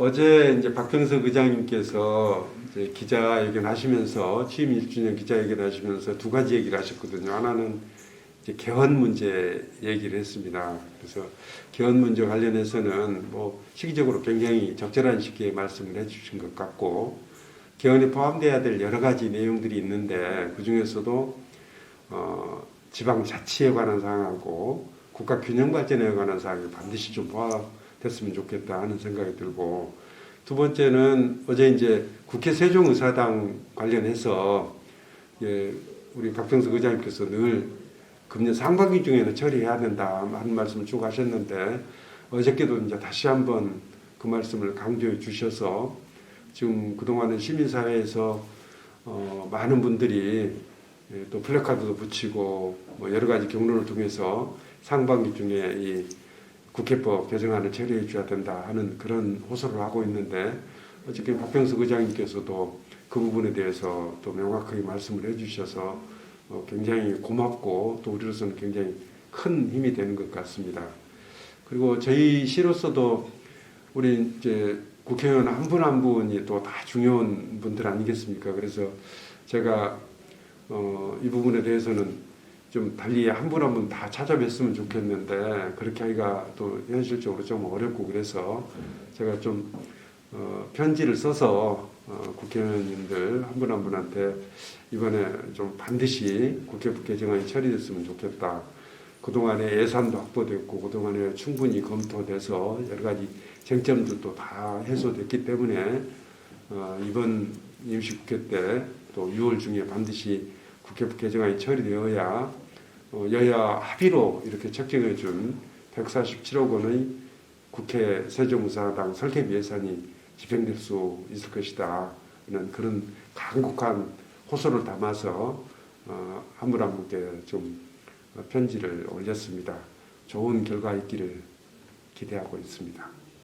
어제 이제 박병석 의장님께서 이제 기자회견 하시면서 취임 1주년 기자회견 하시면서 두 가지 얘기를 하셨거든요. 하나는 이제 개헌 문제 얘기를 했습니다. 그래서 개헌 문제 관련해서는 뭐 시기적으로 굉장히 적절한 시기에 말씀을 해주신 것 같고 개헌에 포함돼야 될 여러 가지 내용들이 있는데 그 중에서도 어, 지방 자치에 관한 사항하고 국가 균형 발전에 관한 사항이 반드시 좀 포함 됐으면 좋겠다 하는 생각이 들고 두 번째는 어제 이제 국회 세종의사당 관련해서 예, 우리 박병석 의장님께서 늘 금년 상반기 중에는 처리해야 된다 하는 말씀을 쭉 하셨는데 어저께도 이제 다시 한번 그 말씀을 강조해 주셔서 지금 그동안은 시민사회에서 어, 많은 분들이 예, 또 플래카드도 붙이고 뭐 여러 가지 경로를 통해서 상반기 중에 이 국회법 개정안을 처리해 줘야 된다 하는 그런 호소를 하고 있는데 어저께 박병석 의장님께서도 그 부분에 대해서 또 명확하게 말씀을 해주셔서 어, 굉장히 고맙고 또 우리로서는 굉장히 큰 힘이 되는 것 같습니다. 그리고 저희 시로서도 우리 이제 국회의원 한 분 한 분이 또 다 중요한 분들 아니겠습니까? 그래서 제가 어, 이 부분에 대해서는 좀 달리 한 분 한 분 다 찾아뵀으면 좋겠는데 그렇게 하기가 또 현실적으로 좀 어렵고 그래서 제가 좀 어, 편지를 써서 어, 국회의원님들 한 분 한 분한테 이번에 좀 반드시 국회법 개정안이 처리됐으면 좋겠다. 그동안에 예산도 확보됐고 그동안에 충분히 검토돼서 여러 가지 쟁점들도 다 해소됐기 때문에 어, 이번 임시국회 때 또 6월 중에 반드시 국회법 개정안이 처리되어야 어, 여야 합의로 이렇게 책정해 준 147억 원의 국회 세종의사당 설계비 예산이 집행될 수 있을 것이다. 는 그런 강국한 호소를 담아서 어, 한분 한 분께 좀 편지를 올렸습니다. 좋은 결과 있기를 기대하고 있습니다.